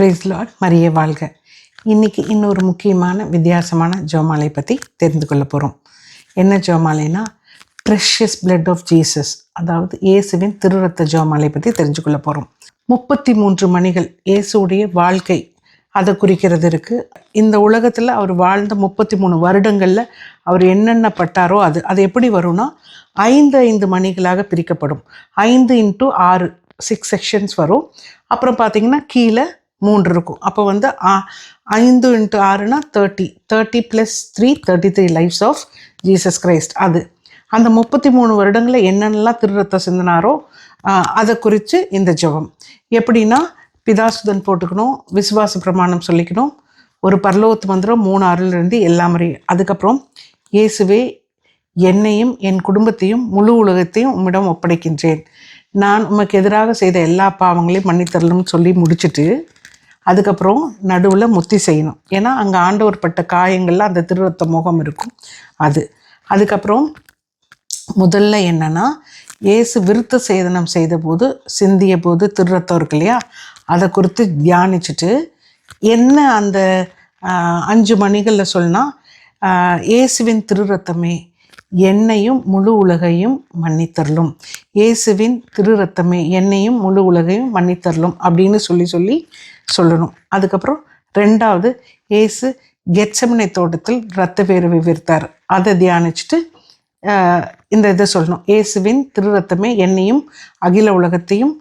Price Lord Maria வாழ்க. இன்னைக்கு இன்னொரு முக்கியமான வித்தியாசமான ஜோமாலை பற்றி தெரிந்து கொள்ள போகிறோம் என்ன ஜோமாலைனா ப்ரெஷியஸ் பிளட் ஆஃப் ஜீசஸ் அதாவது இயேசுவின் திருரத்த ஜோமாலை பற்றி தெரிஞ்சு கொள்ள போகிறோம் முப்பத்தி மூன்று மணிகள் இயேசுடைய வாழ்க்கை அதை குறிக்கிறது இருக்குது இந்த உலகத்தில் அவர் வாழ்ந்த முப்பத்தி மூணு வருடங்களில் அவர் என்னென்ன பட்டாரோ அது அது எப்படி வரும்னா ஐந்து ஐந்து மணிகளாக பிரிக்கப்படும். ஐந்து இன்ட்டு ஆறு சிக்ஸ் செக்ஷன்ஸ் வரும். அப்புறம் பார்த்திங்கன்னா கீழே மூன்று இருக்கும் அப்போ வந்து ஐந்து இன்ட்டு ஆறுனா thirty thirty plus three thirty three lifes of Jesus Christ அது. அந்த முப்பத்தி மூணு வருடங்களில் என்னென்னலாம் திருரத்த சிந்தினாரோ அதை குறித்து இந்த ஜெபம். எப்படின்னா பிதாசுதன் போட்டுக்கணும் விசுவாச பிரமாணம் சொல்லிக்கணும். ஒரு பரலோகத்து மந்திரம் மூணு அருளிலிருந்து எல்லாம் அதுக்கப்புறம் இயேசுவே என்னையும் என் குடும்பத்தையும் முழு உலகத்தையும் உம்மிடம் ஒப்படைக்கின்றேன். நான் உமக்கு எதிராக செய்த எல்லா பாவங்களையும் மன்னித்தரலும்னு சொல்லி முடிச்சுட்டு அதுக்கப்புறம் நடுவில் முத்தி செய்யணும். ஏன்னா அங்கே ஆண்டவர் பட்ட காயங்கள்ல அந்த திருரத்த முகம் இருக்கும். அது. அதுக்கப்புறம் முதல்ல என்னன்னா இயேசு விருத்த சேதனம் செய்த போது சிந்திய போது திருரத்தம் இருக்கு இல்லையா? அதை குறித்து தியானிச்சுட்டு என்ன அந்த அஞ்சு மணிகளில் சொன்னால் இயேசுவின் திருரத்தமே என்னையும் முழு உலகையும் மன்னித்தரலும் இயேசுவின் திருரத்தமே என்னையும் முழு உலகையும் மன்னித்தரலும் அப்படின்னு சொல்லி சொல்லி சொல்லணும். அதுக்கப்புறம் ரெண்டாவது இயேசு கெச்சமனை தோட்டத்தில் இரத்த வேர்வை விர்த்தார். அதை தியானிச்சுட்டு இந்த இதை சொல்லணும். இயேசுவின் திருரத்தமே என்னையும் அகில உலகத்தையும்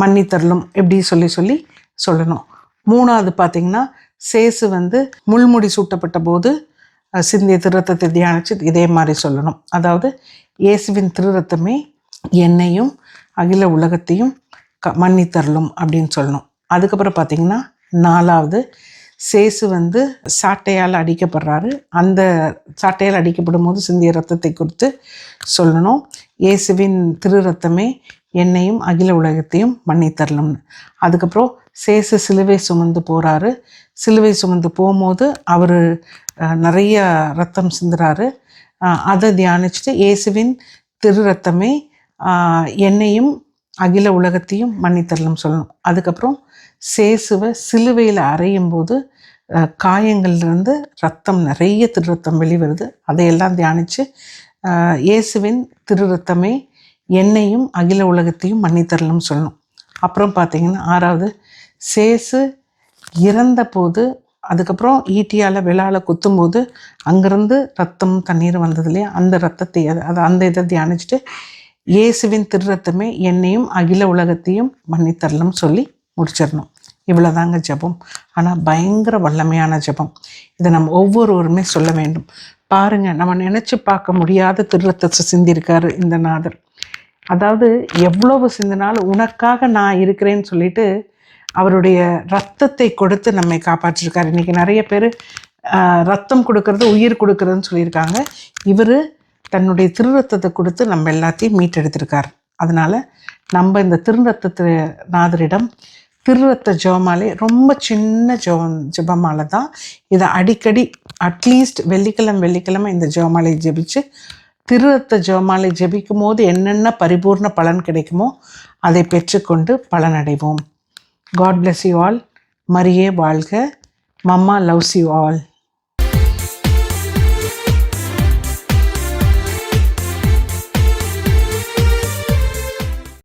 மன்னித்தரலும் எப்படி சொல்லி சொல்லி சொல்லணும். மூணாவது பார்த்தீங்கன்னா சேசு வந்து முள்முடி சூட்டப்பட்ட போது சிந்திய திருரத்தத்தை தியானிச்சு இதே மாதிரி சொல்லணும். அதாவது இயேசுவின் திருரத்தமே என்னையும் அகில உலகத்தையும் க மன்னித்தரலும் அப்படின்னு சொல்லணும். அதுக்கப்புறம் பார்த்தீங்கன்னா நாலாவது சேசு வந்து சாட்டையால் அடிக்கப்படுறாரு. அந்த சாட்டையால் அடிக்கப்படும் போது சிந்திய ரத்தத்தை குறித்து சொல்லணும். இயேசுவின் திரு ரத்தமே என்னையும் அகில உலகத்தையும் மன்னித்தரலும்னு அதுக்கப்புறம் சேசு சிலுவை சுமந்து போகிறாரு சிலுவை சுமந்து போகும்போது அவர் நிறைய ரத்தம் சிந்துறாரு. அதை தியானிச்சுட்டு இயேசுவின் திரு ரத்தமே என்னையும் அகில உலகத்தையும் மன்னித்தரலும் சொல்லணும். அதுக்கப்புறம் சேசுவை சிலுவையில் அறையும் போது காயங்கள்லேருந்து ரத்தம் நிறைய திரு ரத்தம் வெளிவருது. அதையெல்லாம் தியானித்து இயேசுவின் திரு ரத்தமே என்னையும் அகில உலகத்தையும் மன்னித்தரலும் சொல்லணும். அப்புறம் பார்த்தீங்கன்னா ஆறாவது சேசு இறந்தபோது அதுக்கப்புறம் ஈட்டியால் விழால குத்தும்போது அங்கேருந்து ரத்தம் தண்ணீர் வந்தது இல்லையா? அந்த ரத்தத்தை அது அந்த இதை தியானிச்சுட்டு இயேசுவின் திரு ரத்தமே என்னையும் அகில உலகத்தையும் மன்னித்தரலும் சொல்லி முடிச்சிடணும். இவ்வளோதாங்க ஜெபம். ஆனால் பயங்கர வல்லமையான ஜெபம். இதை நம்ம ஒவ்வொருவருமே சொல்ல வேண்டும். பாருங்க நம்ம நினச்சி பார்க்க முடியாத திருரத்தத்தை சிந்திருக்காரு இந்த நாதர். அதாவது எவ்வளவு சிந்தினாலும் உனக்காக நான் இருக்கிறேன்னு சொல்லிட்டு அவருடைய ரத்தத்தை கொடுத்து நம்மை காப்பாற்றிருக்காரு. இன்னைக்கு நிறைய பேர் ரத்தம் கொடுக்கறது உயிர் கொடுக்கறதுன்னு சொல்லியிருக்காங்க. இவர் தன்னுடைய திருரத்தத்தை கொடுத்து நம்ம எல்லாத்தையும் மீட்டெடுத்திருக்கார். அதனால் நம்ம இந்த திருரத்தத்து நாதரிடம் திருரத்த ஜெபமாலை ரொம்ப சின்ன ஜெபம் ஜெபமாலை தான் இதை அடிக்கடி அட்லீஸ்ட் வெள்ளிக்கிழமை வெள்ளிக்கிழமை இந்த ஜெபமாலை ஜெபிச்சு திருரத்த ஜெபமாலை ஜெபிக்கும் போது என்னென்ன பரிபூர்ண பலன் கிடைக்குமோ அதை பெற்றுக்கொண்டு பலனடைவோம். காட் பிளஸ் யூ ஆல் மரியே வாழ்க. Mamma loves you all